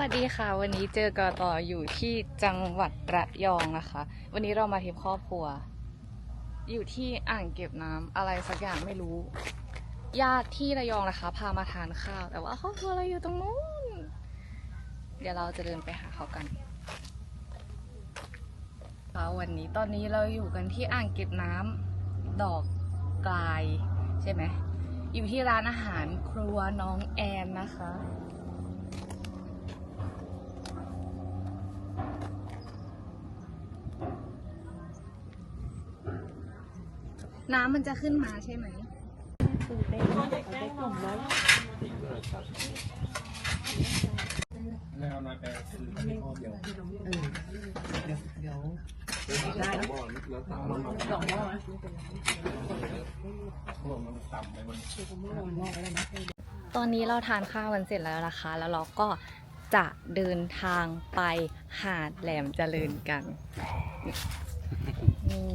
วัสดีค่ะ วันนี้เจอกอต่ออยู่ที่จังหวัดระยองนะคะ วันนี้เรามาทริปครอบครัว อยู่ที่อ่างเก็บน้ำอะไรสักอย่างไม่รู้ ญาติที่ระยองนะคะ พามาทานข้าว แต่ว่าครอบครัวเราอยู่ตรงนู้น เดี๋ยวเราจะเดินไปหาเขากันค่ะวันนี้ตอนนี้เราอยู่กันที่อ่างเก็บน้ำดอกกลายใช่ไหมอยู่ที่ร้านอาหารครัวน้องแอนนะคะ น้ำมันจะขึ้นมาใช่ไหมไม่เอามาแปลคือไม่พอเดียวเดี๋ยวได้แล้แล้วตามมันมาสองหม้อนะพวกมันต่ำไปมันตอนนี้เราทานข้าวกันเสร็จแล้วนะคะ แล้วเราก็จะเดินทางไปหาดแหลมเจริญกัน นี่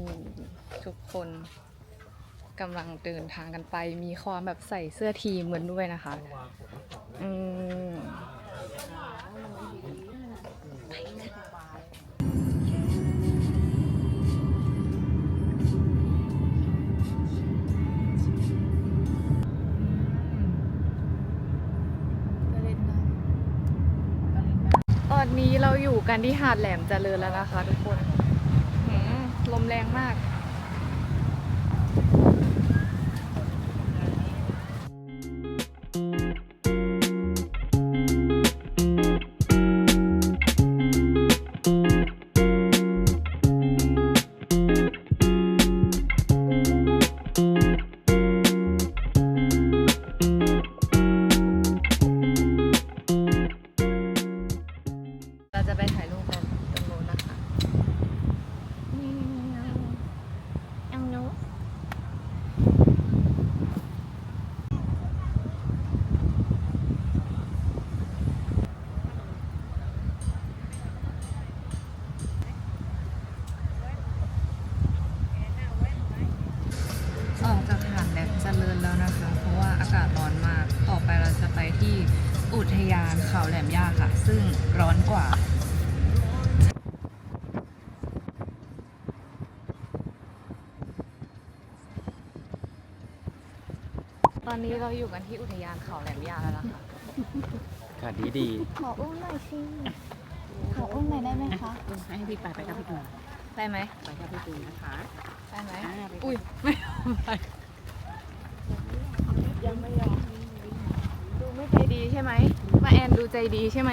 ทุกคน กำลังเดินทางกันไป มีความแบบใส่เสื้อทีมเหมือนด้วยนะคะ อืมตอนนี้เราอยู่กันที่หาดแหลมเจริญแล้วนะคะทุกคนลมแรงมาก ยานเขาแหลมย่าค่ะ ซึ่งร้อนกว่าตอนนี้เราอยู่กันที่อุทยานเขาแหลมย่าแล้วนะคะ อากาศดีดีขออุ้มหน่อยสิขออุ้มหน่อยได้ไหมคะ ให้พี่ไปไปกับพี่ตูนได้ไหม ไปกับพี่ตูนนะคะได้ไหมอ่าไปอุ้ยไม่ยอมไปยังไม่ยอมดูไม่ใจดีใช่ไหมมาแอ นดูใจดีใช่ไหม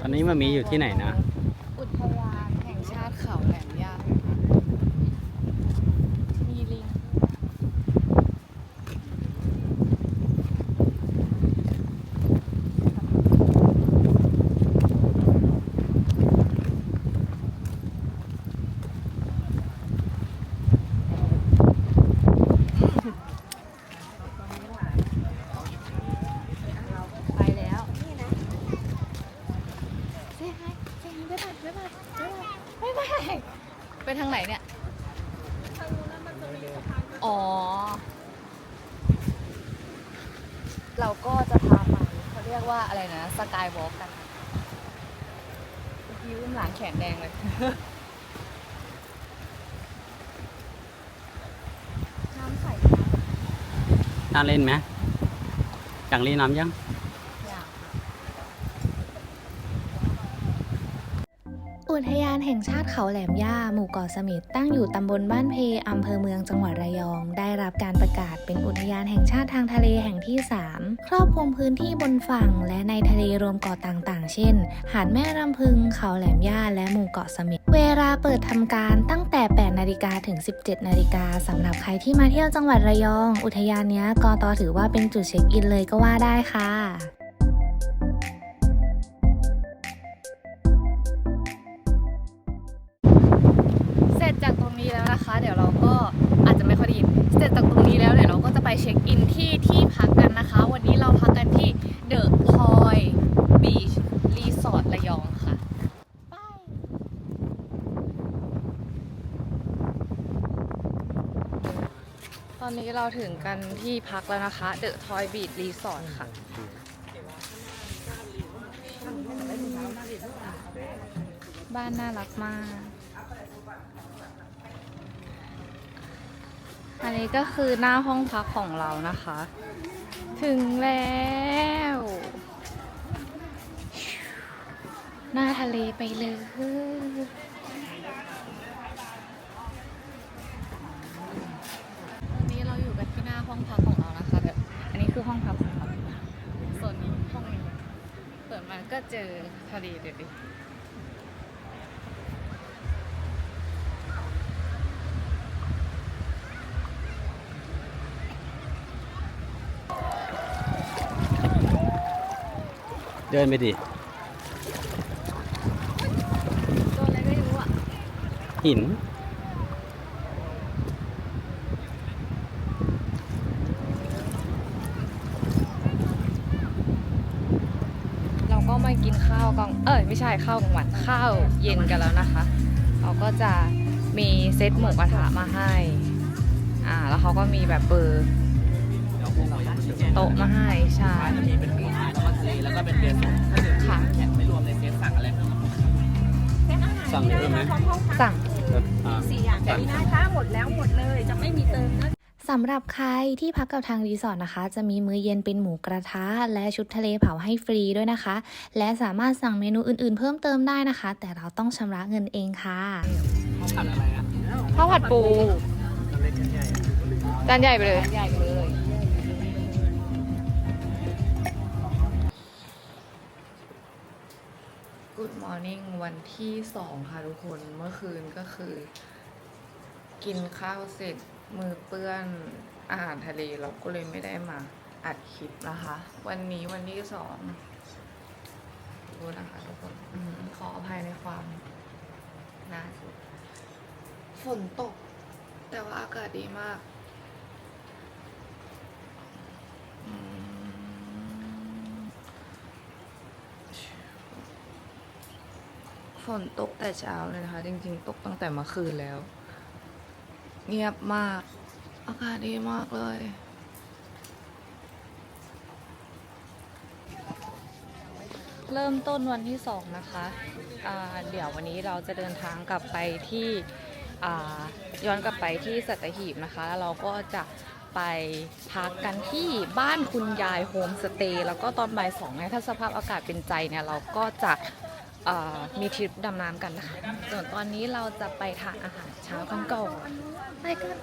ตอนนี้มันมีอยู่ที่ไหนนะ อุทยานแห่งชาติเขาแหลมย่ามีลิง ไปแล้วนี่นะเซ่ไฮเซ่ไฮบ๊ายบายบ๊ายบายบ๊ายบายบ๊ายบายไปทางไหนเนี่ย ทางนู้นมันจะมีสะพานอ๋อ เราก็จะพาไปเขาเรียกว่าอะไรนะ ส กายวอล์กกันเมื่อกี้อุ้มหลานแขนแดงเลย น้ำใส น่าเล่นไหมอยากเล่นน้ำยัง แห่งชาติเขาแหลมย่า หมู่เกาะสม็ดตั้งอยู่ตำบลบ้านเพอำเภอเมืองจังหวัดระยอง ได้รับการประกาศเป็นอุทยานแห่งชาติทางทะเลแห่งที่ 3 ครอบคลุมพื้นที่บนฝั่ง และในทะเลรวมเกาะต่างๆ เช่น หาดแม่รำพึง เขาแหลมย่า และหมู่เกาะสม็ดเวลาเปิดทำการตั้งแต่ 8 นาฬิกาถึง 17 นาฬิกาสำหรับใครที่มาเที่ยวจังหวัดระยอง อุทยานนี้กอตอถือว่าเป็นจุดเช็คอินเลยก็ว่าได้ค่ะ รงนี้แล้วนะคะ เดี๋ยวเราก็อาจจะไม่ค่อยได้ยินเสร็จจากตรงนี้แล้วเนี่ยเราก็จะไปเช็คอินที่ที่พักกันนะคะ วันนี้เราพักกันที่เดอะพอยบีชรีสอร์ทระยองค่ะตอนนี้เราถึงกันที่พักแล้วนะคะเดอะทอยบีชรีสอร์ทค่ะบ้านน่ารักมาก อันนี้ก็คือหน้าห้องพักของเรานะคะ ถึงแล้ว หน้าทะเลไปเลยตอนนี้เราอยู่กันที่หน้าห้องพักของเรานะคะแบบอันนี้คือห้องพักของเราส่วนนี้ห้องเปิดมาก็เจอทะเลเด็ดดิ เดินไปดิโดนอะไรไม่รู้อะหิน เราก็มากินข้าวกลางเอ้ยไม่ใช่ข้าวกลางวันข้าวเย็นกันแล้วนะคะเขาก็จะมีเซตหมูกระทะมาให้ อ่า แล้วเขาก็มีแบบเบอร์โต๊ะมาให้ใช่ จะมีเป็นหมู แล้วก็ทะเลแล้วก็เป็นเดือนสองถ้าเดือค่ะ แข็งไม่รวมในเซตสั่งอะไรเพิ่มสั่งเพิ่มไหมสั่ง อ่า สี่อย่างนี้นะคะหมดแล้วหมดเลยจะไม่มีเติมนะ สำหรับใครที่พักกับทางรีสอร์ทนะคะ จะมีมื้อเย็นเป็นหมูกระทะ และชุดทะเลเผาให้ฟรีด้วยนะคะ และสามารถสั่งเมนูอื่นๆ เพิ่มเติมได้นะคะ แต่เราต้องชำระเงินเองค่ะ เขาผัดอะไรอะข้าวผัดปูตันใหญ่จานใหญ่ไปเลย ใหญ่เลย Good morning วันที่สองค่ะทุกคนเมื่อคืนก็คือ กินข้าวเสร็จมือเปื้อนอาหารทะเลเราก็เลยไม่ได้มาอัดคลิปนะคะ วันนี้วันที่สองดูนะคะทุกคนอขออภัยในความน่าสุดฝนตก แต่ว่าอากาศดีมาก อืม ฝนตกแต่เช้าเลยนะคะ จริง ๆ ตกตั้งแต่เมื่อคืนแล้ว เงียบมาก อากาศดีมากเลย เริ่มต้นวันที่สองนะคะอ่าเดี๋ยววันนี้เราจะเดินทางกลับไปที่ย้อนกลับไปที่สัตหีบนะคะแล้วเราก็จะไปพักกันที่บ้านคุณยายโฮมสเตย์แล้วก็ตอนบ่ายสองเนี่ยถ้าสภาพอากาศเป็นใจเนี่ย เราก็จะ มีทริปดำน้ำกันนะคะ ส่วนตอนนี้เราจะไปทานอาหารเช้ากันก่อนไปกัน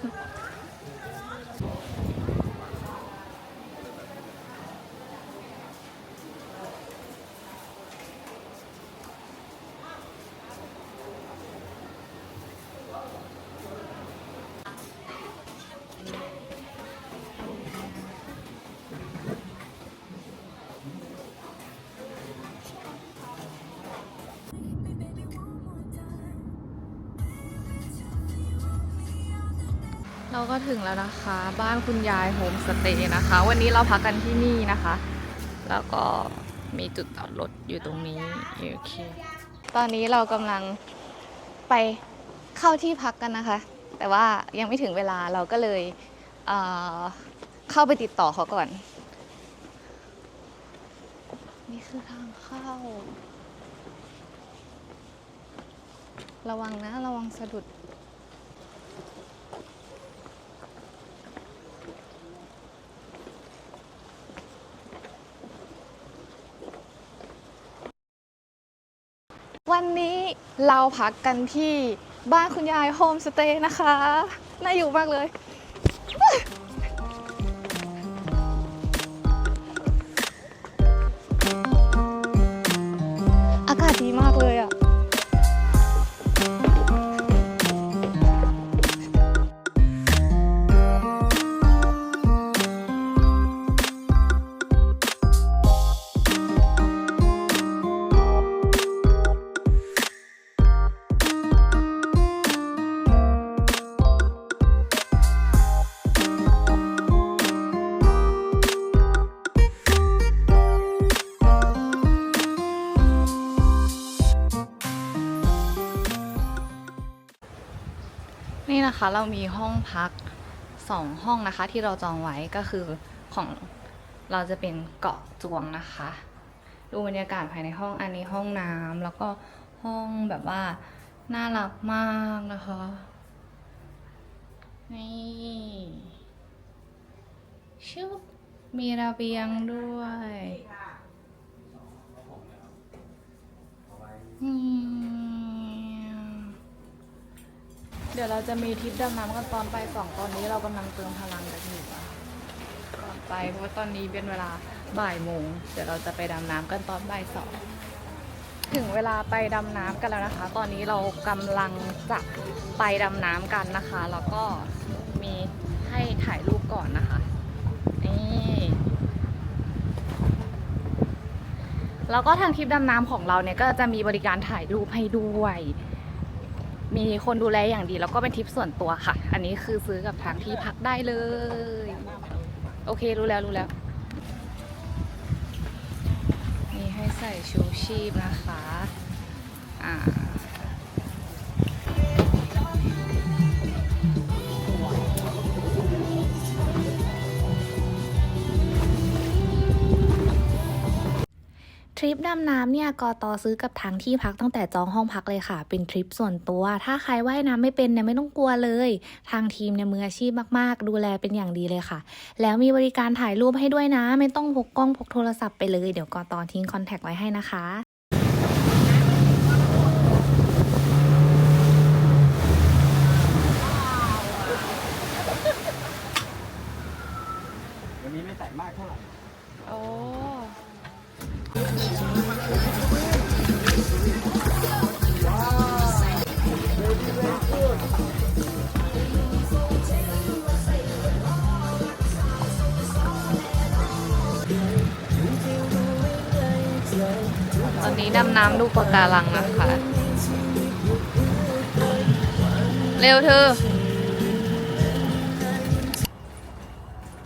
เราก็ถึงแล้วนะคะ บ้านคุณยายโฮมสเตย์นะคะ วันนี้เราพักกันที่นี่นะคะ แล้วก็มีจุดจอดรถอยู่ตรงนี้โอเคตอนนี้เรากำลังไปเข้าที่พักกันนะคะ แต่ว่ายังไม่ถึงเวลาเราก็เลยเเข้าไปติดต่อเขาก่อน นี่คือทางเข้า ระวังนะ ระวังสะดุด วันนี้ เราพักกันที่บ้านคุณยายโฮมสเตย์นะคะ น่าอยู่มากเลย นะคะเรามีห้องพักสองห้องนะคะ ที่เราจองไว้ก็คือของเราจะเป็นเกาะจวงนะคะ ดูบรรยากาศภายในห้องอันนี้ห้องน้ำแล้วก็ห้องแบบว่าน่ารักมากนะคะนี่ชุบมีระเบียงด้วยนี่เดี๋ยวเราจะมีทริปดำน้ำกันตอนไปสองตอนนี้เรากำลังเติมพลังกันอยู่อะก่อนไปเพราะว่าตอนนี้เป็นเวลาบ่ายโมงเดี๋ยวเราจะไปดำน้ำกันตอนบ่ายสองถึงเวลาไปดำน้ำกันแล้วนะคะ ตอนนี้เรากำลังจะไปดำน้ำกันนะคะ แล้วก็มีให้ถ่ายรูปก่อนนะคะนี่แล้วก็ทางทริปดำน้ำของเราเนี่ยก็จะมีบริการถ่ายรูปให้ด้วย มีคนดูแลอย่างดี แล้วก็เป็นทริปส่วนตัวค่ะ อันนี้คือซื้อกับทางที่พักได้เลย โอเครู้แล้วรู้แล้ว มีให้ใส่ชูชีพนะคะ อ่า ดำน้ำเนี่ยกอตอซื้อกับทางที่พักตั้งแต่จองห้องพักเลยค่ะ เป็นทริปส่วนตัว ถ้าใครว่ายน้ำไม่เป็นเนี่ยไม่ต้องกลัวเลย ทางทีมเนี่ยมืออาชีพมากๆ ดูแลเป็นอย่างดีเลยค่ะ แล้วมีบริการถ่ายรูปให้ด้วยนะ ไม่ต้องพกกล้องพกโทรศัพท์ไปเลย เดี๋ยวกอตอทิ้งคอนแทคไว้ให้นะคะ ตอนนี้ดำน้ำดูปะการังนะคะ เร็วเธอ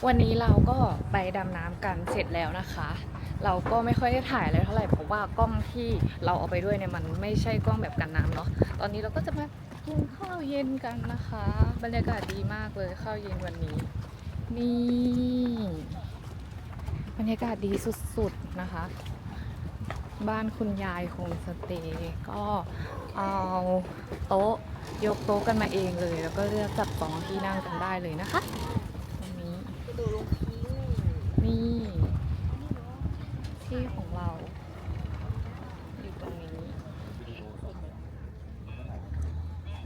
วันนี้เราก็ไปดำน้ำกันเสร็จแล้วนะคะ เราก็ไม่ค่อยได้ถ่ายอะไรเท่าไหร่เพราะว่ากล้องที่เราเอาไปด้วยเนี่ยมันไม่ใช่กล้องแบบกันน้ำเนาะ ตอนนี้เราก็จะมากินข้าวเย็นกันนะคะ บรรยากาศดีมากเลยข้าวเย็นวันนี้ นี่ บรรยากาศดีสุดๆนะคะ บ้านคุณยายโฮมสเตย์ก็เอาโต๊ะยกโต๊ะกันมาเองเลย แล้วก็เลือกจับสองที่นั่งกันได้เลยนะคะตรงนี้นี่ ที่ของเรา อยู่ตรงนี้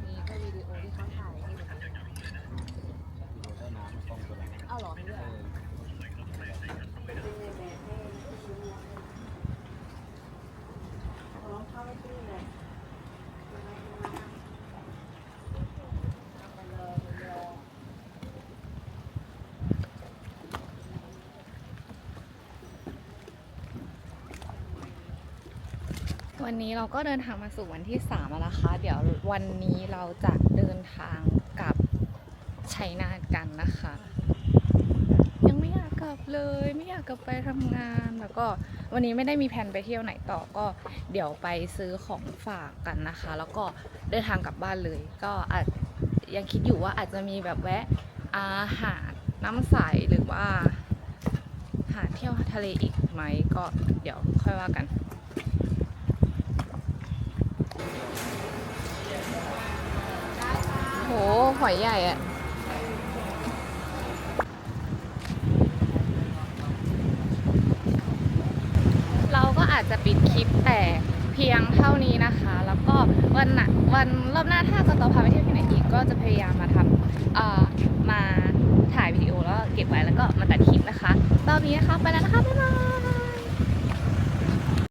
มีแค่วิดีโอที่เขาถ่ายให้ดูเอาเหรอมีด้วยเหรอ วันนี้เราก็เดินทางมาสู่วันที่ 3 แล้วนะคะ เดี๋ยววันนี้เราจะเดินทางกลับชัยนาทกันนะคะ ยังไม่อยากกลับเลย ไม่อยากกลับไปทำงานแล้วก็วันนี้ไม่ได้มีแผนไปเที่ยวไหนต่อก็เดี๋ยวไปซื้อของฝากกันนะคะ แล้วก็เดินทางกลับบ้านเลย ก็อาจยังคิดอยู่ว่าอาจจะมีแบบแวะอาหารน้ำใสหรือว่า หาเที่ยวทะเลอีกไหมก็เดี๋ยวค่อยว่ากัน หอยใหญ่อะเราก็อาจจะปิดคลิปแต่เพียงเท่านี้นะคะ แล้วก็วันน่ะวันรอบหน้าถ้าก็ต่อพาไปเที่ยวที่ไหนอีกก็จะพยายามมาทำเอ่อมาถ่ายวิดีโอแล้วเก็บไว้แล้วก็มาตัดคลิปนะคะรอบนี้นะคะไปแล้วนะคะ บ๊ายบาย